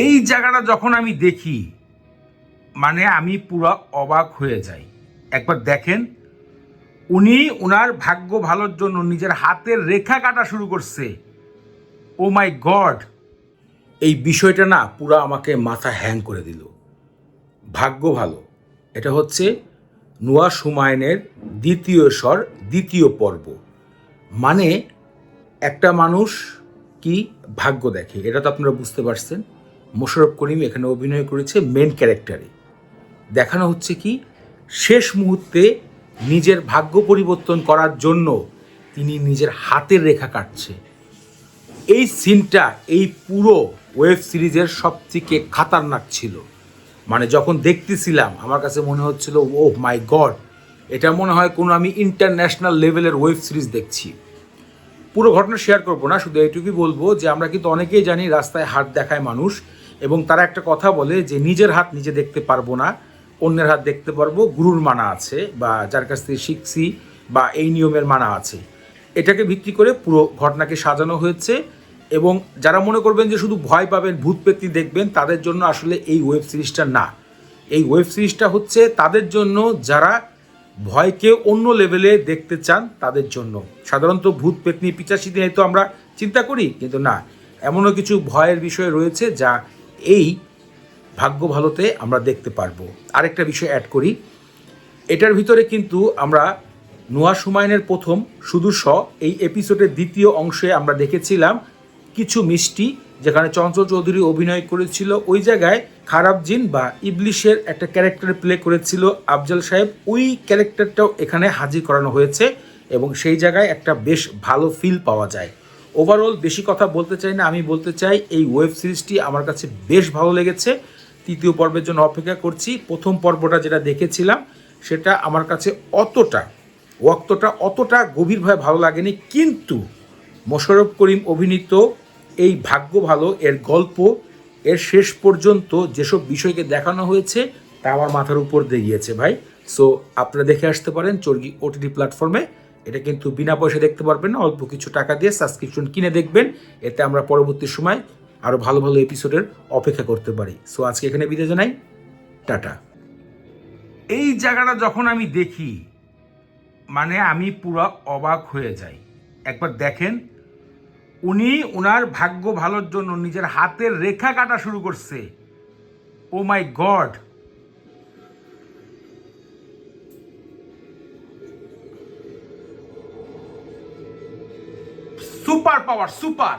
এই জায়গাটা যখন আমি দেখি মানে আমি পুরো অবাক হয়ে যাই। একবার দেখেন, উনি ওনার ভাগ্য ভালোর জন্য নিজের হাতের রেখা কাটা শুরু করছে। ও মাই গড এই বিষয়টা না পুরো আমাকে মাথা হ্যাং করে দিল। ভাগ্য ভালো, এটা হচ্ছে নোয়া সুমায়নের দ্বিতীয় স্বর, দ্বিতীয় পর্ব। মানে একটা মানুষ কি ভাগ্য দেখে, এটা তো আপনারা বুঝতে পারছেন। মোশারফ করিম এখানে অভিনয় করেছে মেন ক্যারেক্টারে দেখানো হচ্ছে কি, শেষ মুহূর্তে নিজের ভাগ্য পরিবর্তন করার জন্য তিনি নিজের হাতের রেখা কাটছে। এই সিনটা এই পুরো ওয়েব সিরিজের সবথেকে খাতারনাক ছিল। মানে যখন দেখতেছিলাম, আমার কাছে মনে হচ্ছিল ও মাই গড এটা মনে হয় কোনো আমি ইন্টারন্যাশনাল লেভেলের ওয়েব সিরিজ দেখছি। পুরো ঘটনা শেয়ার করব না, শুধু এইটুকুই বলব যে আমরা কিন্তু অনেকেই জানি রাস্তায় হাত দেখায় মানুষ। এবং তারা একটা কথা বলে যে, নিজের হাত নিজে দেখতে পারব না, অন্যের হাত দেখতে পারব, গুরুর মানা আছে বা যার কাছ থেকে শিখছি বা এই নিয়মের মানা আছে। এটাকে ভিত্তি করে পুরো ঘটনাকে সাজানো হয়েছে এবং যারা মনে করবেন যে, শুধু ভয় পাবেন, ভূত পেত্তি দেখবেন, তাদের জন্য আসলে এই ওয়েব সিরিজটা না। এই ওয়েব সিরিজটা হচ্ছে তাদের জন্য যারা ভয়কে অন্য লেভেলে দেখতে চান, তাদের জন্য। সাধারণত ভূত পেতনি পিচাসি নিয়ে তো আমরা চিন্তা করি, কিন্তু না। এমনও কিছু ভয়ের বিষয় রয়েছে যা এই ভাগ্য ভালোতে আমরা দেখতে পারব। আরেকটা বিষয় অ্যাড করি। এটার ভিতরে কিন্তু আমরা নোয়া সুমাইনের প্রথম শুধু স এই এপিসোডের দ্বিতীয় অংশে আমরা দেখেছিলাম কিছু মিষ্টি, যেখানে চঞ্চল চৌধুরী অভিনয় করেছিল। ওই জায়গায় খারাপ জিন বা ইবলিশের একটা ক্যারেক্টার প্লে করেছিল আফজাল সাহেব। ওই ক্যারেক্টারটাও এখানে হাজির করানো হয়েছে এবং সেই জায়গায় একটা বেশ ভালো ফিল পাওয়া যায়। ওভারঅল বেশি কথা বলতে চাই না। আমি বলতে চাই, এই ওয়েব সিরিজটি আমার কাছে বেশ ভালো লেগেছে। তৃতীয় পর্বের জন্য অপেক্ষা করছি। প্রথম পর্বটা যেটা দেখেছিলাম, সেটা আমার কাছে অতটা, ওয়াক্তটা অতটা গভীরভাবে ভালো লাগেনি। কিন্তু মোশাররফ করিম অভিনীত এই ভাগ্য ভালো, এর গল্প, এর শেষ পর্যন্ত যেসব বিষয়কে দেখানো হয়েছে, তা আমার মাথার উপর দিয়ে গিয়েছে ভাই। সো আপনারা দেখে আসতে পারেন চর্গি ওটিটি প্ল্যাটফর্মে এটা কিন্তু বিনা পয়সা দেখতে পারবেন না, অল্প কিছু টাকা দিয়ে সাবস্ক্রিপশন কিনে দেখবেন। এতে আমরা পরবর্তী সময় আরও ভালো ভালো এপিসোডের অপেক্ষা করতে পারি। সো আজকে এখানে বিদায় জানাই। টাটা। এই জায়গাটা যখন আমি দেখি মানে আমি পুরো অবাক হয়ে যাই। একবার দেখেন, উনি ওনার ভাগ্য ভালোর জন্য নিজের হাতের রেখা কাটা শুরু করছে। ও my god super power super